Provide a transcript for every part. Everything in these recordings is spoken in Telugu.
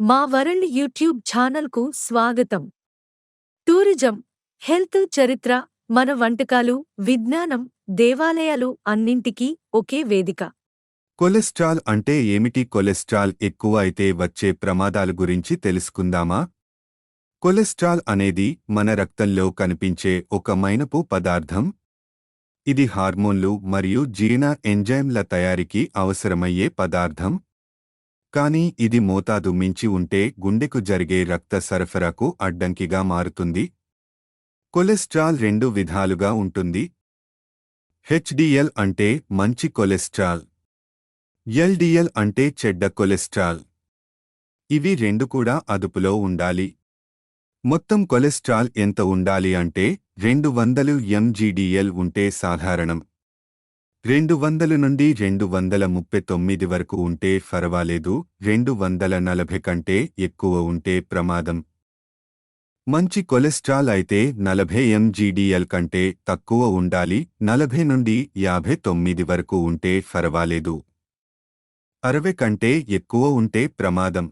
మా వరల్డ్ యూట్యూబ్ ఛానల్కు స్వాగతం. టూరిజం హెల్త్ చరిత్ర మన వంటకాలు విజ్ఞానం దేవాలయాలు అన్నింటికీ ఒకే వేదిక. కొలెస్ట్రాల్ అంటే ఏమిటి? కొలెస్ట్రాల్ ఎక్కువ అయితే వచ్చే ప్రమాదాల గురించి తెలుసుకుందామా? కొలెస్ట్రాల్ అనేది మన రక్తంలో కనిపించే ఒక మైనపు పదార్థం. ఇది హార్మోన్లు మరియు జీర్ణ ఎంజైమ్ల తయారీకి అవసరమయ్యే పదార్థం. కానీ ఇది మోతాదు మించి ఉంటే గుండెకు జరిగే రక్త సరఫరాకు అడ్డంకిగా మారుతుంది. కొలెస్ట్రాల్ రెండు విధాలుగా ఉంటుంది. హెచ్డిఎల్ అంటే మంచి కొలెస్ట్రాల్. ఎల్డిఎల్ అంటే చెడ్డ కొలెస్ట్రాల్. ఇవి రెండు కూడా అదుపులో ఉండాలి. మొత్తం కొలెస్ట్రాల్ ఎంత ఉండాలి అంటే రెండు వందలు ఎంజీడీఎల్ ఉంటే సాధారణం. రెండు వందల నుండి రెండు వందల ముప్పై తొమ్మిది వరకు ఉంటే పర్వాలేదు రెండు వందల నలభై కంటే ఎక్కువ ఉంటే ప్రమాదం. మంచి కొలెస్ట్రాల్ అయితే నలభై ఎంజీడీఎల్ కంటే తక్కువ ఉండాలి నలభై నుండి యాభై తొమ్మిది వరకు ఉంటే పర్వాలేదు అరవై కంటే ఎక్కువ ఉంటే ప్రమాదం.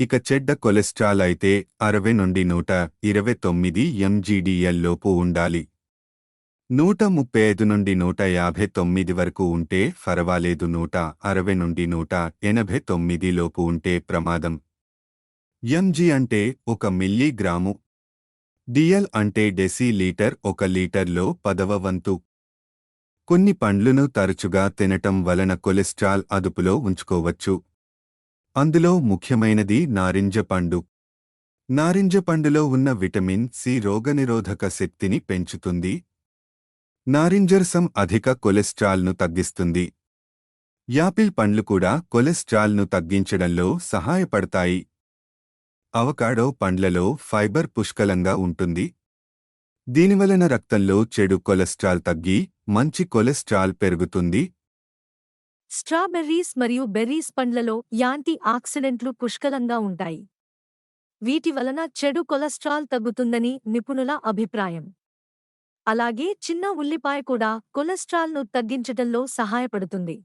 ఇక చెడ్డ కొలెస్ట్రాల్ అయితే అరవై నుండి నూట ఇరవై తొమ్మిది ఎంజీడీఎల్ లోపు ఉండాలి. నూట ముప్పై ఐదు నుండి నూట యాభై తొమ్మిది వరకు ఉంటే పర్వాలేదు నూట అరవై నుండి నూట ఎనభై తొమ్మిది లోపు ఉంటే ప్రమాదం. ఎంజీ అంటే ఒక మిల్లీగ్రాము. డిఎల్ అంటే డెసీ లీటర్ ఒక లీటర్లో పదవ వంతు. కొన్ని పండ్లను తరచుగా తినటం వలన కొలెస్ట్రాల్ అదుపులో ఉంచుకోవచ్చు. అందులో ముఖ్యమైనది నారింజ పండు. నారింజ పండులో ఉన్న విటమిన్ సి రోగనిరోధక శక్తిని పెంచుతుంది. నారింజరసం అధిక కొలెస్ట్రాల్ను తగ్గిస్తుంది. యాపిల్ పండ్లు కూడా కొలెస్ట్రాల్ను తగ్గించడంలో సహాయపడతాయి. అవకాడో పండ్లలో ఫైబర్ పుష్కలంగా ఉంటుంది. దీనివలన రక్తంలో చెడు కొలెస్ట్రాల్ తగ్గి మంచి కొలెస్ట్రాల్ పెరుగుతుంది. స్ట్రాబెర్రీస్ మరియు బెర్రీస్ పండ్లలో యాంటీ ఆక్సిడెంట్లు పుష్కలంగా ఉంటాయి. వీటి వలన చెడు కొలెస్ట్రాల్ తగ్గుతుందని నిపుణుల అభిప్రాయం. అలాగే చిన్న ఉల్లిపాయ కూడా కొలెస్ట్రాల్ను తగ్గించటంలో సహాయపడుతుంది.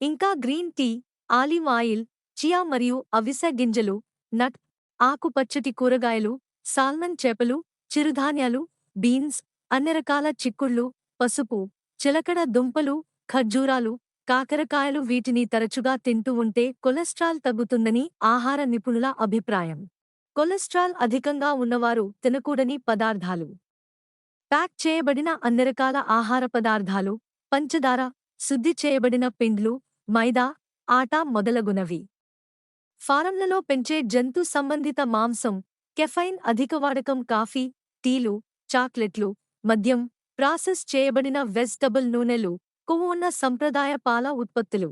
ఇంకా green tea olive oil chia మరియు అవిసె గింజలు నట్ ఆకుపచ్చటి కూరగాయలు సాల్మన్ చేపలు చిరుధాన్యాలు బీన్స్ అన్ని రకాల చిక్కుళ్ళు పసుపు చిలకడ దుంపలు ఖర్జూరాలు కాకరకాయలు వీటిని తరచుగా తింటూ ఉంటే కొలెస్ట్రాల్ తగ్గుతుందని ఆహార నిపుణుల అభిప్రాయం. కొలెస్ట్రాల్ అధికంగా ఉన్నవారు తినకూడని పదార్థాలు. ప్యాక్ చేయబడిన అన్ని రకాల ఆహార పదార్థాలు పంచదార శుద్ధి చేయబడిన పిండ్లు మైదా ఆటా మొదలగునవి. ఫారంలలో పెంచే జంతు సంబంధిత మాంసం కెఫైన్ అధిక వాడకం కాఫీ టీలు చాక్లెట్లు మద్యం ప్రాసెస్ చేయబడిన వెజిటబుల్ నూనెలు కొవ్వు ఉన్న సంప్రదాయ పాల ఉత్పత్తులు.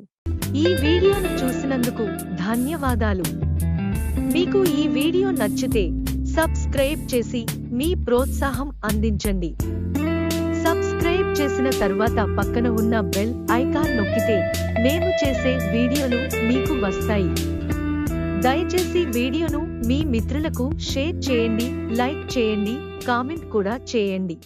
ఈ వీడియోను చూసినందుకు ధన్యవాదాలు. మీకు ఈ వీడియో నచ్చితే సబ్స్క్రైబ్ చేసి మీ ప్రోత్సాహం అందించండి. సబ్స్క్రైబ్ చేసిన తర్వాత పక్కన ఉన్న బెల్ ఐకాన్ నొక్కితే మేము చేసే వీడియోలు మీకు వస్తాయి. దయచేసి వీడియోను మీ మిత్రులకు షేర్ చేయండి లైక్ చేయండి కామెంట్ కూడా చేయండి.